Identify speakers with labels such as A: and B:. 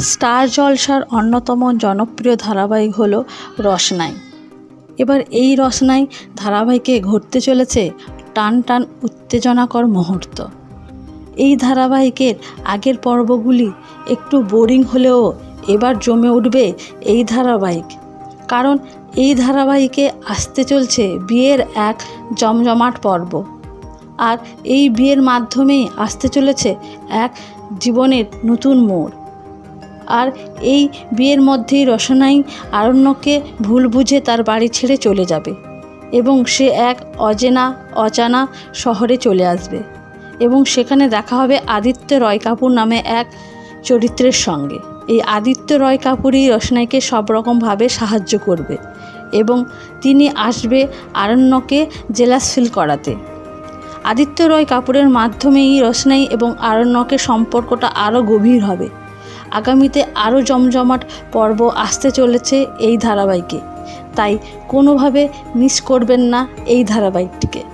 A: Star জলসার অন্যতম জনপ্রিয় ধারাবাহিক হলো রসনাই। এবার এই রসনাই ধারাবাহিকে ঘটতে চলেছে টান টান উত্তেজনাকর মুহূর্ত। এই ধারাবাহিকের আগের পর্বগুলি একটু বোরিং হলেও এবার জমে উঠবে এই ধারাবাহিক। কারণ এই ধারাবাহিকে আসতে চলছে বিয়ের এক জমজমাট পর্ব। আর এই বিয়ের মাধ্যমেই আসতে চলেছে এক জীবনের নতুন মোড়। আর এই বিয়ের মধ্যেই রসনাই আরণ্যকে ভুল বুঝে তার বাড়ি ছেড়ে চলে যাবে এবং সে এক অজেনা অজানা শহরে চলে আসবে এবং সেখানে দেখা হবে আদিত্য রয় কাপুর নামে এক চরিত্রের সঙ্গে। এই আদিত্য রয় কাপুরই রসনাইকে সব রকমভাবে সাহায্য করবে এবং তিনি আসবে আরণ্যকে জেলাস ফিল করাতে। আদিত্য রয় কাপুরের মাধ্যমেই রসনাই এবং আরণ্যকের সম্পর্কটা আরও গভীর হবে। আগামীতে আরও জমজমাট পর্ব আসতে চলেছে এই ধারাবাহিকে। তাই কোনোভাবে মিস করবেন না এই ধারাবাহিকটিকে।